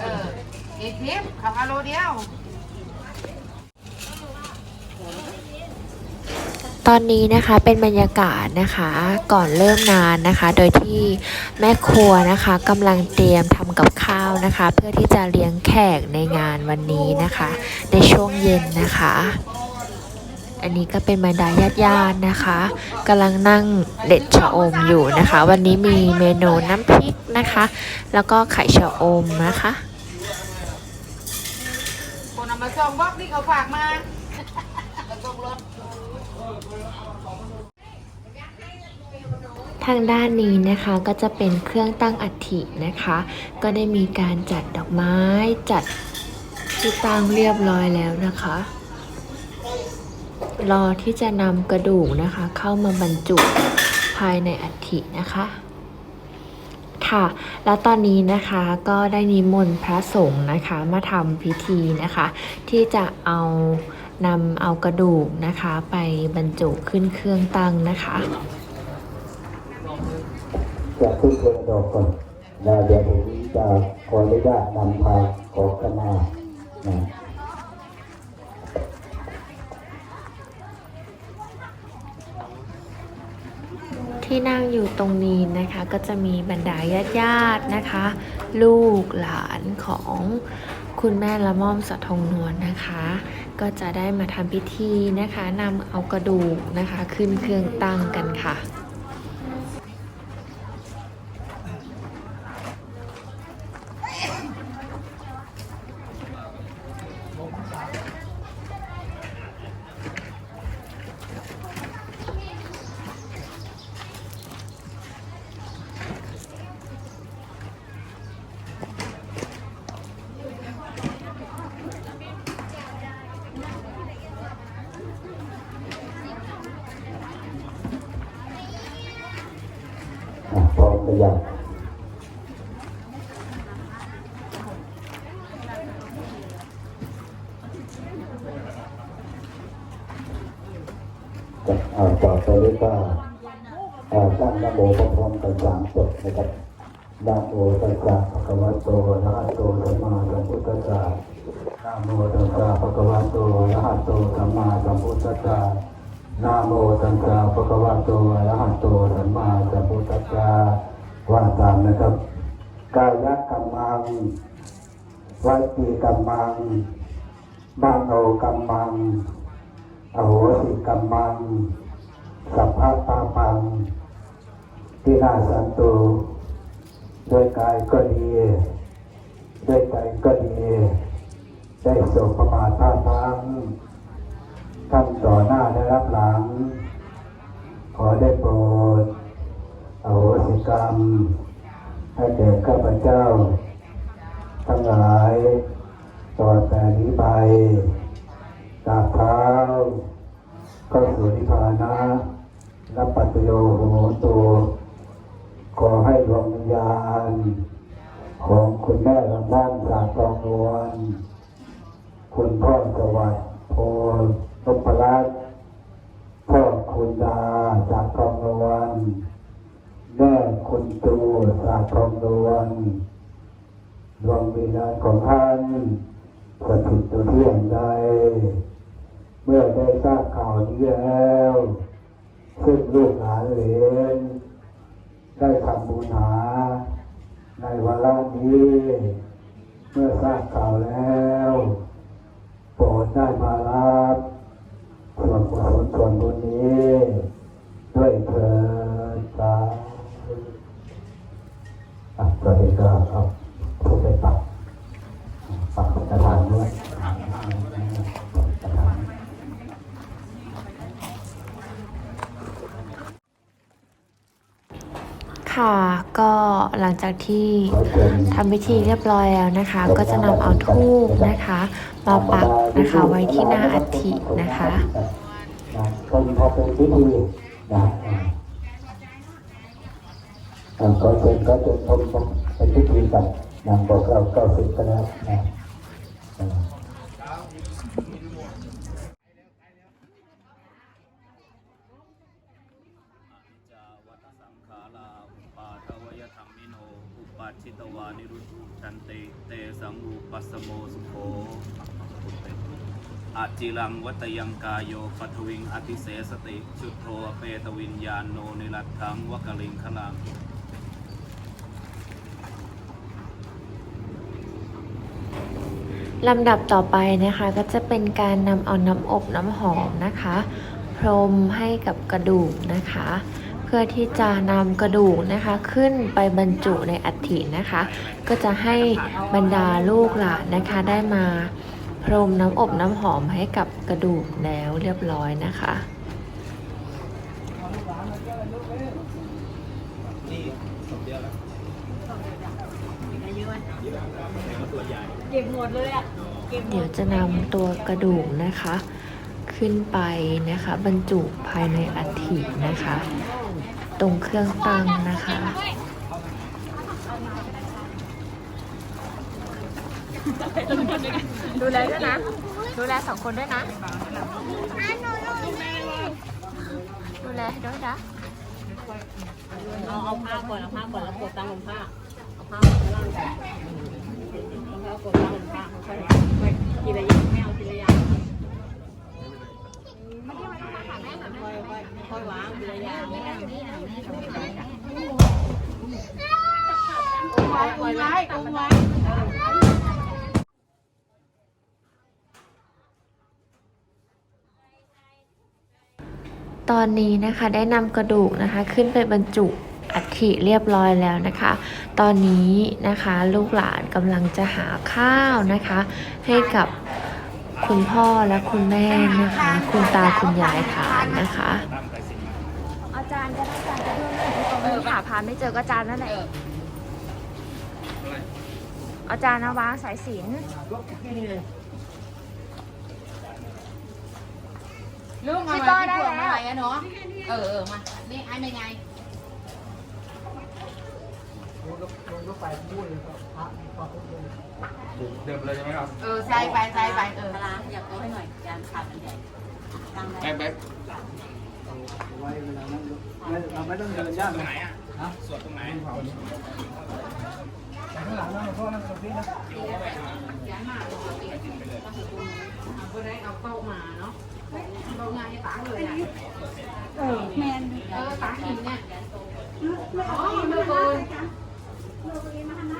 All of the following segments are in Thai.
เอออีกทิปขับอาโลเดียว ตอนนี้นะคะเป็นบรรยากาศนะคะก่อนเริ่มงานนะคะ โดยที่แม่ครัวนะคะกำลังเตรียมทำกับข้าวนะคะ เพื่อที่จะเลี้ยงแขกในงานวันนี้นะคะ ในช่วงเย็นนะคะ อันนี้ก็เป็นบรรดาญาติญาติๆนะคะกำลังนั่งเด็ดชะอมอยู่นะคะ วันนี้มีเมนูน้ำพริกนะคะ แล้วก็ไข่ชะอมนะคะคนเอามาส่งบอกนี่เขาฝากมามาส่งรถทางด้านนี้นะคะก็จะเป็นเครื่องตั้งอัฐินะคะ ก็ได้มีการจัดดอกไม้จัดที่ตั้งเรียบร้อยแล้วนะคะ รอที่จะนำกระดูกนะคะ เข้ามาบรรจุภายในอัฐินะคะค่ะแล้วตอนนี้นะคะก็ได้นิมนต์พระสงฆ์นะคะมาทำพิธีนะคะ ที่จะเอานำเอากระดูกนะคะไปบรรจุขึ้นเครื่องตั้งนะคะจะขึ้นเรือดอกก่อนนะเดี๋ยวผมจะขออนุญาตนำพาขอขมานะ ที่นั่งอยู่ตรงนี้นะคะ ก็จะมีบรรดาญาติญาตินะคะ ลูกหลานของคุณแม่ละม่อมสะทงนวลนะคะ ก็จะได้มาทำพิธีนะคะนำเอากระดูกนะคะ ขึ้นเครื่องตั้งกันค่ะ ต่อไปนี้ก็เอ่อตั้งนโมพร้อมกันสามจบนะครับนะโมตัสสะภะคะวะโตอะระหะโตสัมมาสัมพุทธัสสะนะโมตัสสะภะคะวะโตอะระหะโตสัมมาสัมพุทธัสสะนะโมตัสสะภะคะวะโตอะระหะโตสัมมาสัมพุทธัสสะว่าตามนะครับกายกรรมังวัจีกรรมังมโนกรรมัง อโหสิกรรมังสัพพะตาปังที่นาสันตุด้วยกายก็ดี ด้วยใจก็ดี ได้สบประมาทพลาดพลั้งทั้งต่อหน้าและรับหลัง ขอได้โปรดอโหสิกรรม ให้แก่ข้าพเจ้า ตูสาทองดวนดวงวิญญาณของท่านสถิตอยู่ที่แห่งใด เมื่อได้ทราบข่าวนี้แล้วซึ่งลูกหลานเหลนได้ทำบุญหา ในวันละนี้ เมื่อทราบข่าวแล้วโปรดได้มารับ จากที่ทำพิธีเรียบร้อยแล้วนะคะ ก็จะนำเอาทูบนะคะมาปักนะคะไว้ที่หน้าอัฐินะคะนะก็พอเป็นพิธีนะอ่าอ่าขอเชิญก็เชิญชมเป็นพิธีกับนางบอกเราเก้าสิบก็แล้วนะอ่า จาวัตสังขาราอุปาท ชิตวานิรุชันเตเตสังอุปัสสโมสุโขอาจิลังวัตยังกายโยปัทวิงอติเสสติชุดโทเปตวิญญาณโนนิรัตถังวกลิงขลังลำดับต่อไปนะคะก็จะเป็นการนำเอาน้ำอบน้ำหอมนะคะ พรมให้กับกระดูกนะคะ พื่อที่จะนำกระดูกนะคะขึ้นไปบรรจุในอัฐินะคะ ก็จะให้บรรดาลูกหลานนะคะได้มาพรมน้ำอบน้ำหอมให้กับกระดูกแล้วเรียบร้อยนะคะเก็บหมดเลยอะเดี๋ยวจะนำตัวกระดูกนะคะ ขึ้นไปนะคะ บรรจุภายในอัฐินะคะ ตรงเครื่องตั้งนะคะ ดูแลด้วยนะ ดูแลสองคนด้วยนะ ดูแลให้ด้วยนะ เอาเอาผ้าก่อนเอาผ้าก่อนแล้วกดตั้งบนผ้าเอาผ้าก่อนแล้วล่างก่อนแล้วกดตั้งบนผ้าค่อยๆค่อยๆทีละอย่างไม่เอาทีละอย่างค่อยๆค่อยๆวางทีละอย่างไม่เอาไม่เอาไม่เอาไม่เอาไว้ไว้ไว้ ตอนนี้นะคะได้นำกระดูกนะคะขึ้นไปบรรจุอัฐิเรียบร้อยแล้วนะคะ ตอนนี้นะคะลูกหลานกำลังจะหาข้าวนะคะ ให้กับคุณพ่อและคุณแม่นะคะ คุณตาคุณยายทานนะคะอาจารย์ก็ได้อาจารย์ก็ด้วยหาพานไม่เจอก็อาจารย์นั่นแหละอาจารย์นะวางสายสิญลูกเอามาที่พวงมา ลัยอะเนาะ เออเออมา นี่ไอ้ไม่ไงเดิมเลยใช่ไหมครับเออใส่ไปใส่ไปเออปลาร้าอยากเอาให้หน่อยจานขาดมันใหญ่ตั้งได้แบ๊กแบ๊กเราไม่ต้องเดินยากตรงไหนอะสวดตรงไหนข้างหลังนะพ่อนั่งตรงนี้นะเอา เลยอะเออแมนเออตาหินเนี่ยอ๋อเมื่อคืน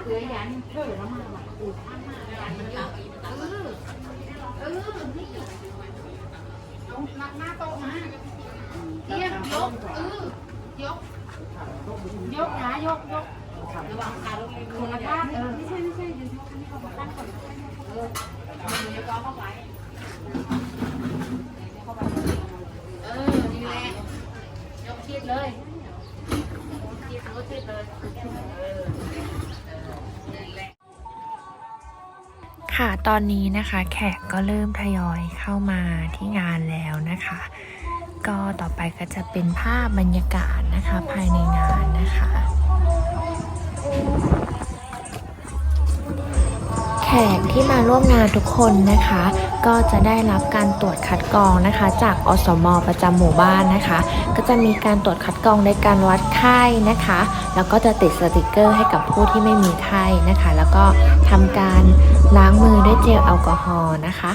เหลือยันเท่าน้ำมันอะอู่ข้างหน้ายันมันเยอะเออเออนี่เอาหน้าโต๊ะมาเทียบยกเออยก ยกนะยกยกระวังขาลงคนละด้านเออไม่ใช่ไม่ใช่เดี๋ยวยกอันนี้เข้ามาตั้งก่อนเออเดี๋ยวก็เข้าไป ตอนนี้นะคะ แขกก็เริ่มทยอยเข้ามาที่งานแล้วนะคะ ก็ต่อไปก็จะเป็นภาพบรรยากาศนะคะภายในงานนะคะ ขกที่มาร่วมงานทุกคนนะคะ ก็จะได้รับการตรวจคัดกรองนะคะ จากอสม ประจำหมู่บ้านนะคะ ก็จะมีการตรวจคัดกรองในการวัดไข้นะคะ แล้วก็จะติดสติกเกอร์ให้กับผู้ที่ไม่มีไข้นะคะ แล้วก็ทำการล้างมือด้วยเจลแอลกอฮอล์นะคะ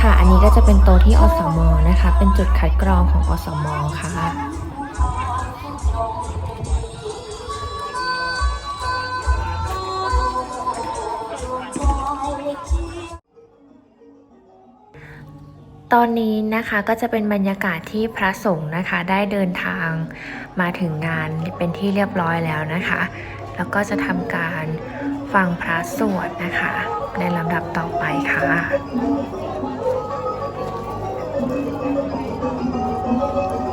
ค่ะ อันนี้ก็จะเป็นโต๊ะที่อสมนะคะ เป็นจุดคัดกรองของอสมค่ะ ตอนนี้นะคะก็จะเป็นบรรยากาศที่พระสงฆ์นะคะ ได้เดินทางมาถึงงานเป็นที่เรียบร้อยแล้วนะคะ แล้วก็จะทำการฟังพระสวดนะคะ ในลำดับต่อไปค่ะเ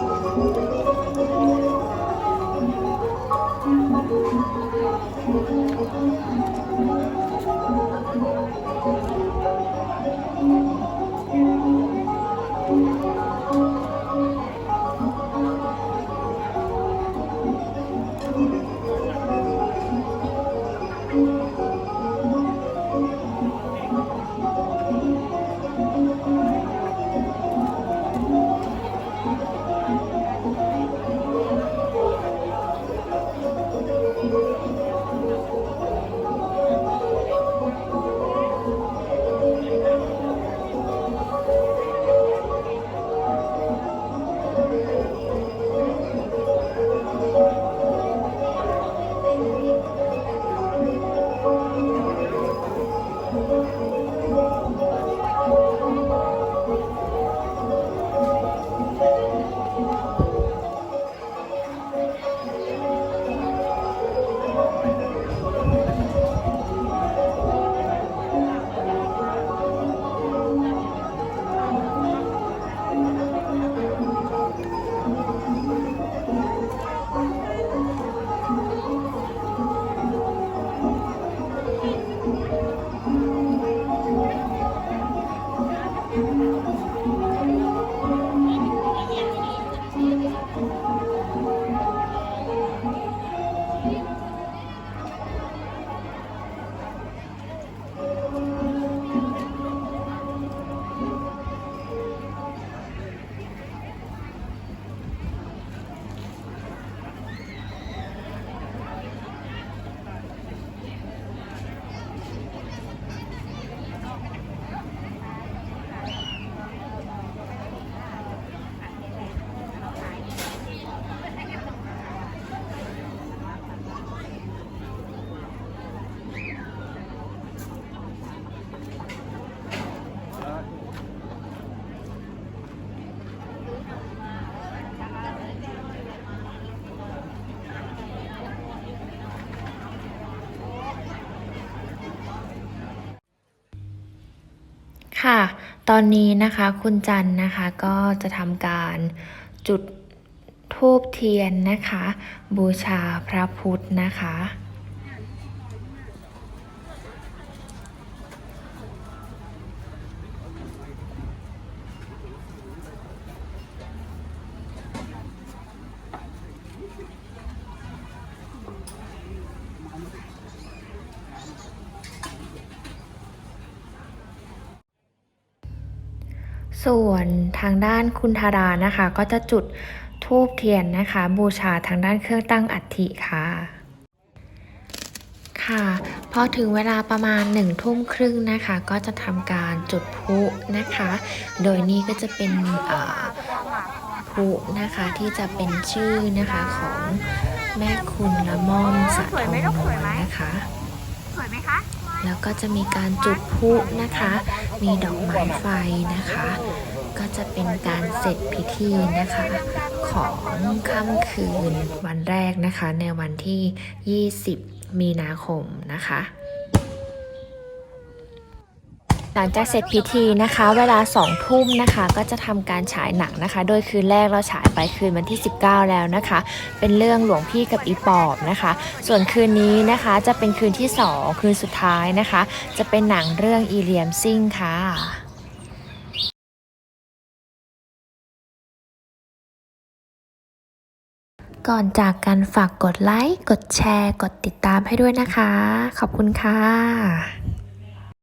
ค่ะ ตอนนี้นะคะคุณจันนะคะก็จะทำการจุดธูปเทียนนะคะ บูชาพระพุทธนะคะ ส่วนทางด้านคุณธารานะคะ ก็จะจุดธูปเทียนนะคะ บูชาทางด้านเครื่องตั้งอัฐิค่ะค่ะพอถึงเวลาประมาณหนึ่งทุ่มครึ่งนะคะ ก็จะทำการจุดพลุนะคะ โดยนี้ก็จะเป็นพลุนะคะที่จะเป็นชื่อนะคะของแม่คุณละม่อมสะทองนวลนะคะ แล้วก็จะมีการจุดพลุนะคะ มีดอกไม้ไฟนะคะ ก็จะเป็นการเสร็จพิธีนะคะ ของค่ำคืนวันแรกนะคะ ในวันที่ 20 มีนาคมนะคะ หลังจากเสร็จพิธีนะคะ เวลา2ทุ่มนะคะ ก็จะทำการฉายหนังนะคะ โดยคืนแรกเราฉายไปคืนวันที่ 19 แล้วนะคะ เป็นเรื่องหลวงพี่กับอีปอบนะคะ ส่วนคืนนี้นะคะจะเป็นคืนที่ 2 คืนสุดท้ายนะคะ จะเป็นหนังเรื่องอีเลียมซิงค่ะก่อนจากกันฝากกดไลค์ กดแชร์ กดติดตามให้ด้วยนะคะ ขอบคุณค่ะ